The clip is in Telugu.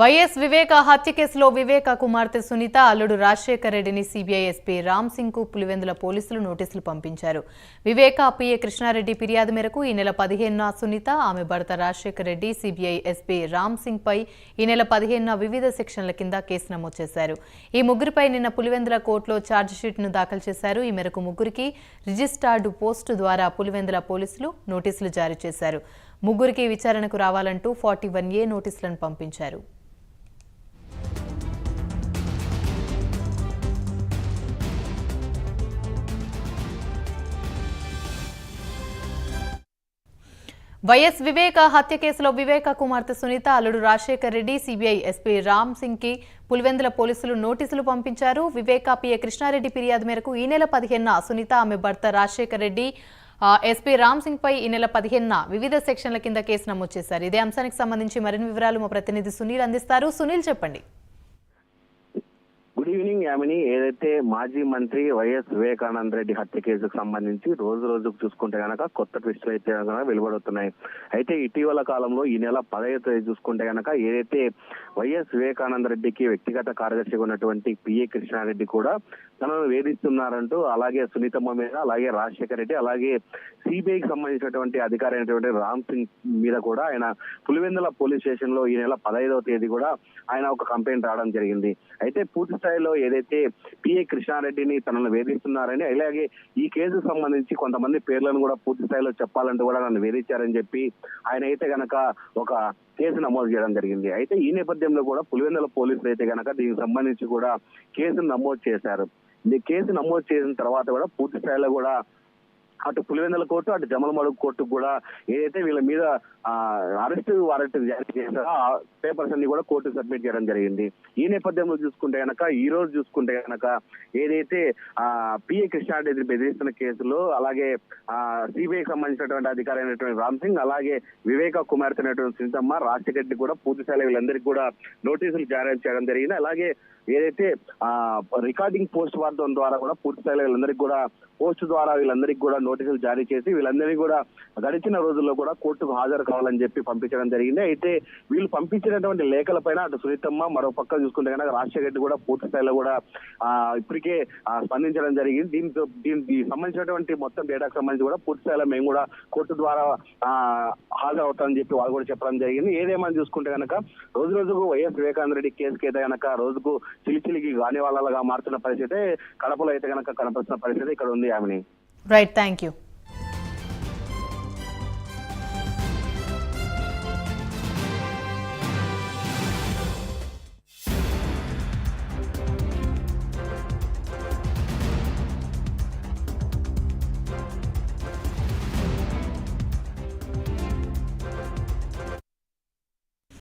వైఎస్ వివేక హత్య కేసులో వివేక కుమార్తె సునీత అల్లుడు రాజశేఖర్ రెడ్డిని సిబిఐ ఎస్పీ రామ్ సింగ్కు పులివెందుల పోలీసులు నోటీసులు పంపించారు. వివేక పిఏ కృష్ణారెడ్డి ఫిర్యాదు మేరకు ఈ నెల పదిహేనున సునీత ఆమె భర్త రాజశేఖర్ రెడ్డి సిబిఐ ఎస్పీ రామ్ సింగ్ పై ఈ నెల పదిహేనున వివిధ సెక్షన్ల కింద కేసు నమోదు చేశారు. ఈ ముగ్గురిపై నిన్న పులివెందుల కోర్టులో ఛార్జ్షీట్ను దాఖలు చేశారు. ఈ మేరకు ముగ్గురికి రిజిస్టార్డు పోస్టు ద్వారా పులివెందుల పోలీసులు నోటీసులు జారీ చేశారు. ముగ్గురికి విచారణకు రావాలంటూ ఫార్టీ వన్ ఏ నోటీసులను పంపించారు. వైఎస్ వివేక హత్య కేసులో వివేక కుమార్తె సునీత అల్లుడు రాజశేఖర్ రెడ్డి సిబిఐ ఎస్పీ రామ్ సింగ్కి పులివెందుల పోలీసులు నోటీసులు పంపించారు. వివేక పిఏ కృష్ణారెడ్డి ఫిర్యాదు మేరకు ఈ నెల పదిహేనున సునీత ఆమె భర్త రాజశేఖర్ రెడ్డి ఎస్పీ రామ్ సింగ్ పై ఈ నెల పదిహేనున వివిధ సెక్షన్ల కింద కేసు నమోదు చేశారు. ఇదే అంశానికి సంబంధించి మరిన్ని వివరాలు మా ప్రతినిధి సునీల్ అందిస్తారు. సునీల్ చెప్పండి. Good evening Yamini. ఏదైతే మాజీ మంత్రి వైఎస్ వివేకానంద రెడ్డి హత్య కేసుకు సంబంధించి రోజు రోజుకు చూసుకుంటే గనక కొత్త ట్విస్టులు అయితే వెలువడుతున్నాయి. అయితే ఇటీవల కాలంలో ఈ నెల పదహైదు తేదీ చూసుకుంటే గనక ఏదైతే వైఎస్ వివేకానంద రెడ్డికి వ్యక్తిగత కార్యదర్శిగా ఉన్నటువంటి పిఏ కృష్ణారెడ్డి కూడా తనను వేధిస్తున్నారంటూ అలాగే సునీతమ్మ మీద అలాగే రాజశేఖర్ రెడ్డి అలాగే సిబిఐకి సంబంధించినటువంటి అధికారి అయినటువంటి రామ్ సింగ్ మీద కూడా ఆయన పులివెందుల పోలీస్ స్టేషన్లో ఈ నెల పదహైదవ తేదీ కూడా ఆయన ఒక కంప్లైంట్ రావడం జరిగింది. అయితే పూర్తి స్థాయిలో ఏదైతే పిఏ కృష్ణారెడ్డిని తనను వేధిస్తున్నారని అలాగే ఈ కేసుకు సంబంధించి కొంతమంది పేర్లను కూడా పూర్తి స్థాయిలో చెప్పాలంటూ కూడా నన్ను వేధించారని చెప్పి ఆయన అయితే గనక ఒక కేసు నమోదు చేయడం జరిగింది. అయితే ఈ నేపథ్యంలో కూడా పులివెందుల పోలీసులు అయితే గనక దీనికి సంబంధించి కూడా కేసును నమోదు చేశారు. కేసు నమోదు చేసిన తర్వాత కూడా పూర్తి స్థాయిలో కూడా అటు పులివెందుల కోర్టు అటు జమలమడుగు కోర్టు కూడా ఏదైతే వీళ్ళ మీద అరెస్ట్ వారెంట్ జారీ చేశారో ఆ పేపర్స్ అన్ని కూడా కోర్టు సబ్మిట్ చేయడం జరిగింది. ఈ నేపథ్యంలో చూసుకుంటే గనక ఈ రోజు చూసుకుంటే గనక ఏదైతే ఆ పిఏ కృష్ణారెడ్డి బెదిరిస్తున్న కేసులో అలాగే ఆ సిబిఐకి సంబంధించినటువంటి అధికారి అయినటువంటి రామ్ సింగ్ అలాగే వివేక కుమార్తె అయినటువంటి సునీతమ్మ రాజశేఖర్ కూడా పూర్తి స్థాయిలో వీళ్ళందరికీ కూడా నోటీసులు జారీ చేయడం జరిగింది. అలాగే ఏదైతే ఆ రికార్డింగ్ పోస్ట్ వార్తం ద్వారా కూడా పూర్తి స్థాయిలో వీళ్ళందరికీ కూడా పోస్ట్ ద్వారా వీళ్ళందరికీ కూడా నోటీసులు జారీ చేసి వీళ్ళందరినీ కూడా గడిచిన రోజుల్లో కూడా కోర్టుకు హాజరు కావాలని చెప్పి పంపించడం జరిగింది. అయితే వీళ్ళు పంపించినటువంటి లేఖలపైన అటు సునీతమ్మ మరో పక్క చూసుకుంటే కనుక రాజశేఖర రెడ్డి కూడా పూర్తి స్థాయిలో కూడా ఇప్పటికే స్పందించడం జరిగింది. దీంతో దీనికి సంబంధించినటువంటి మొత్తం డేటాకు సంబంధించి కూడా పూర్తి స్థాయిలో మేము కూడా కోర్టు ద్వారా ఆ హాజరు అవుతామని చెప్పి వాళ్ళు కూడా చెప్పడం జరిగింది. ఏదేమని చూసుకుంటే కనుక రోజు రోజుకు వైఎస్ వివేకానంద రెడ్డి కేసుకి అయితే కనుక రోజుకు చిలిచిలికి గాని వాళ్ళగా మారుతున్న పరిస్థితి కడపలో అయితే కనుక కనపడుతున్న పరిస్థితి ఇక్కడ ఉంది ఆమెని Right, thank you.